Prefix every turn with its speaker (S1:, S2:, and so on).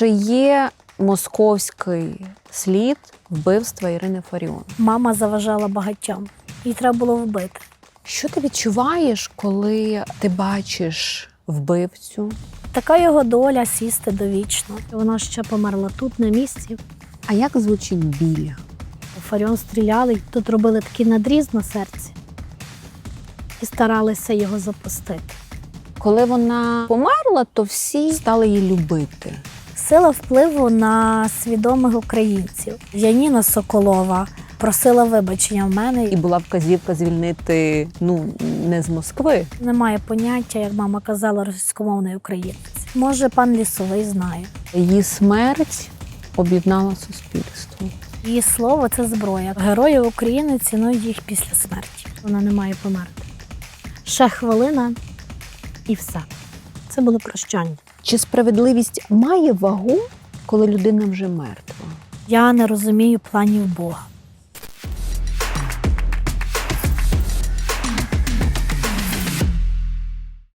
S1: Чи є московський слід вбивства Ірини Фаріон?
S2: Мама заважала багатьом. Її треба було вбити.
S1: Що ти відчуваєш, коли ти бачиш вбивцю?
S2: Така його доля сісти довічно. Вона ще померла тут, на місці.
S1: А як звучить біль?
S2: Фаріон стріляли, тут робили такий надріз на серці і старалися його запустити.
S1: Коли вона померла, то всі стали її любити.
S2: Сила впливу на свідомих українців. Яніна Соколова просила вибачення в мене.
S1: І була вказівка звільнити ну не з Москви.
S2: Немає поняття, як мама казала, російськомовний українець. Може, пан лісовий знає.
S1: Її смерть об'єднала суспільство.
S2: Її слово це зброя. Герої України цінують їх після смерті. Вона не має померти. Ще хвилина і все. Це було прощання.
S1: Чи справедливість має вагу, коли людина вже мертва?
S2: Я не розумію планів Бога.